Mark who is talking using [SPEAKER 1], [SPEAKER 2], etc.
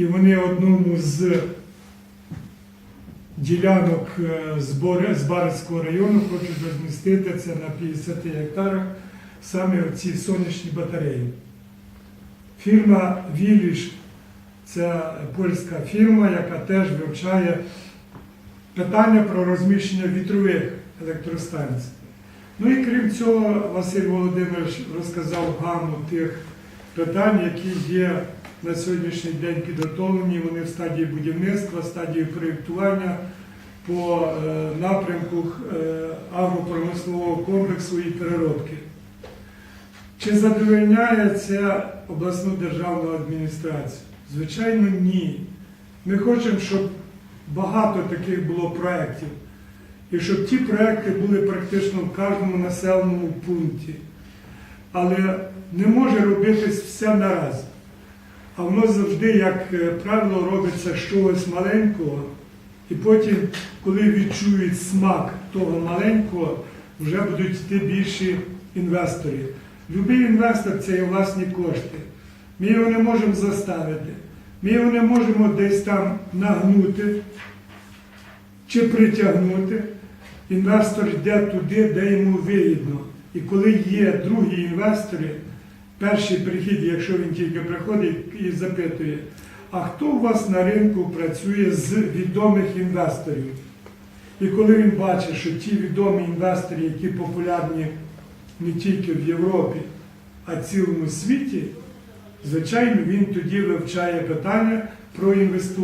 [SPEAKER 1] і вони одному з ділянок е, з Барицького району хочуть розмістити це на 50 гектарах саме ці сонячні батареї. Фірма Віліш це польська фірма, яка теж вивчає питання про розміщення вітрових електростанцій. Ну і крім цього, Василь Володимирович розказав гаму тих питань, які є на сьогоднішній день підготовлені. Вони в стадії будівництва, стадії проєктування по е, напрямку е, агропромислового комплексу і переробки. Чи задовольняє це обласну державну адміністрацію? Звичайно, ні. Ми хочемо, щоб багато таких було проєктів. І щоб ті проекти були практично в кожному населеному пункті. Але не може робитись все нараз. А воно завжди, як е, правило, робиться чогось маленького, і потім, коли відчують смак того маленького, вже будуть йти більші інвестори. Любий інвестор це є власні кошти. Ми його не можемо заставити. Ми його не можемо десь там нагнути чи притягнути. Інвестор йде туди, де йому вигідно. І коли є другі інвестори, перший прихід, якщо він тільки приходить і запитує, а хто у вас на ринку працює з відомих інвесторів? І коли він бачить, що ті відомі інвестори, які популярні не тільки в Європі, а в цілому світі, звичайно, він тоді вивчає питання про інвестування.